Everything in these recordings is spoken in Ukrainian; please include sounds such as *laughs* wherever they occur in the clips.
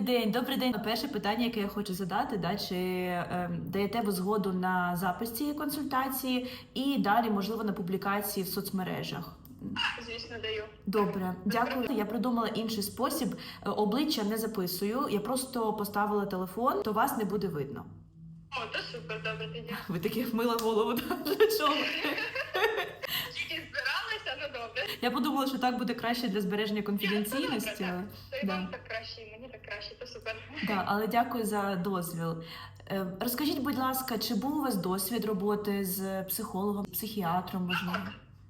Добрий день, добрий день. Перше питання, яке я хочу задати, да, чи е, даєте ви згоду на запис цієї консультації і далі, можливо, на публікації в соцмережах? Звісно, даю. Добре, дякую. Я придумала інший спосіб. Е, Обличчя не записую. Я просто поставила телефон, то вас не буде видно. О, то супер, добре тоді. Ви такі вмила голову. да? Для чого? Тільки збиралися, ну добре. Я подумала, що так буде краще для збереження конфіденційності. Добре, То і вам так краще, і мені так краще, то супер. Да, але дякую за дозвіл. Е, Розкажіть, будь ласка, чи був у вас досвід роботи з психологом, психіатром, можливо?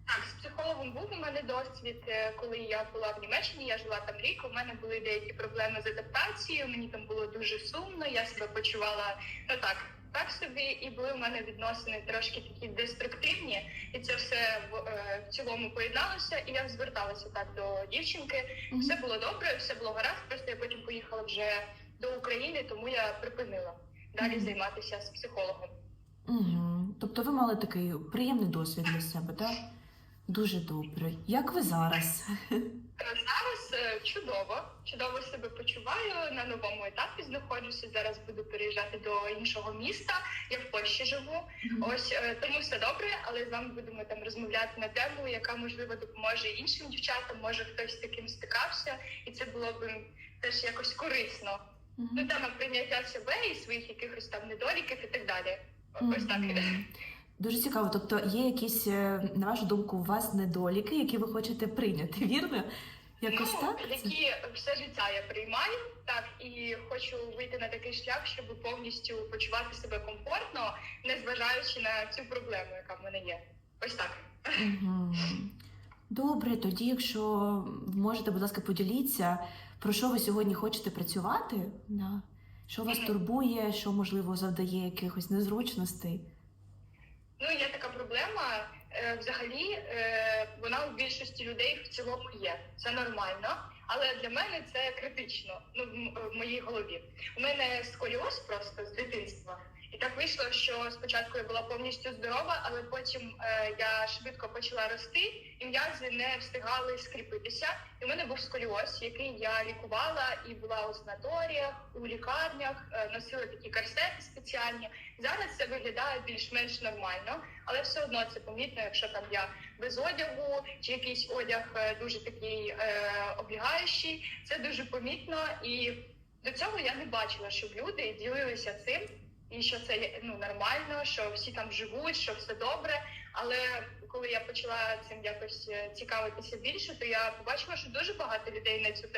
Так, з психологом був у мене досвід, е, коли я була в Німеччині, я жила там рік. У мене були деякі проблеми з адаптацією. Мені там було дуже сумно. Я себе почувала ну так, так собі, і були в мене відносини трошки такі деструктивні, і це все в, е, в цілому поєдналося. І я зверталася так до дівчинки. Все було добре, все було гаразд. Просто я потім поїхала вже до України, тому я припинила далі Мгм. займатися з психологом. Угу. Тобто ви мали такий приємний досвід для себе, так? *laughs* Дуже добре. Як ви зараз? Зараз е, чудово, чудово себе почуваю на новому етапі. Знаходжуся зараз. Буду переїжджати до іншого міста. Я в Польщі живу. Ось е, тому все добре, але з вами будемо там розмовляти на тему, яка можливо допоможе іншим дівчатам. Може хтось з таким стикався, і це було б теж якось корисно. Ну Мгм. тема прийняття себе і своїх якихось там недоліків і так далі. Ось так. Мгм. Дуже цікаво. Тобто є якісь, е, на вашу думку, у вас недоліки, які ви хочете прийняти, вірно? Якось ну, так? Які все життя я приймаю, так і хочу вийти на такий шлях, щоб повністю почувати себе комфортно, незважаючи на цю проблему, яка в мене є. Ось так. Мгм. Добре, тоді, якщо можете, будь ласка, поділіться, про що ви сьогодні хочете працювати? Да. Що вас турбує, що можливо завдає якихось незручностей? Ну є така проблема. е, Взагалі, е, вона у більшості людей в цілому є. Це нормально, але для мене це критично. Ну в моїй голові. У мене сколіоз просто з дитинства. І так вийшло, що спочатку я була повністю здорова, але потім е, я швидко почала рости, і м'язи не встигали скріпитися. І в мене був сколіоз, який я лікувала і була у санаторіях, у лікарнях, е, носила такі корсети спеціальні. Зараз це виглядає більш-менш нормально, але все одно це помітно, якщо там я без одягу чи якийсь одяг е, дуже такий е, облягаючий. Це дуже помітно, і до цього я не бачила, щоб люди ділилися цим, і що це ну нормально, що всі там живуть, що все добре. Але коли я почала цим якось е, цікавитися більше, то я побачила, що дуже багато людей на цю тему